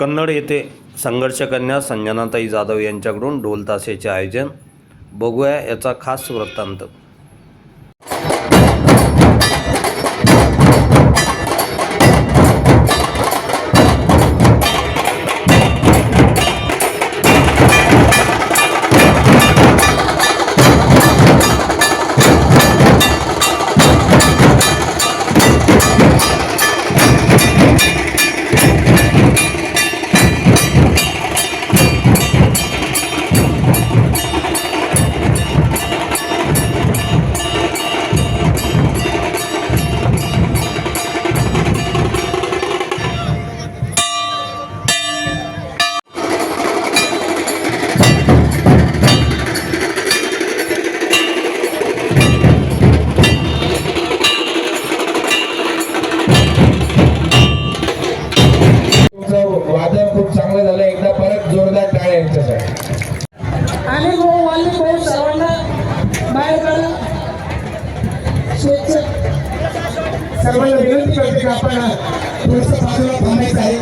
कन्नड येथे संघर्ष कन्या संजनाताई जाधव यांच्याकडून ढोलताशेचे आयोजन. बघूया याचा खास वृत्तांत. चांगलं झालं एकदा परत जोरदार टाळ्या यांच्यासाठी. आणि भाऊ सर्वांना बाहेर काढा. स्वच्छ. सर्वांना विनंती करते की आपण थोडंसं बाजूला थांबायचं आहे.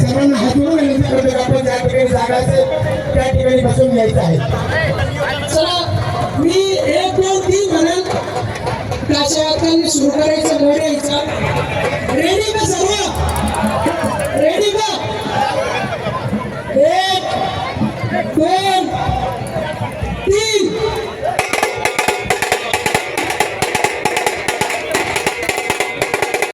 सर्वांना विनंती करते की आपण ज्या ठिकाणी जागा असेल त्या ठिकाणी बसून घ्यायचं आहे. चला मी एक दोन तीन म्हणेल त्याच्या हाताने सुरू करायचं यायचं रेडी सर्व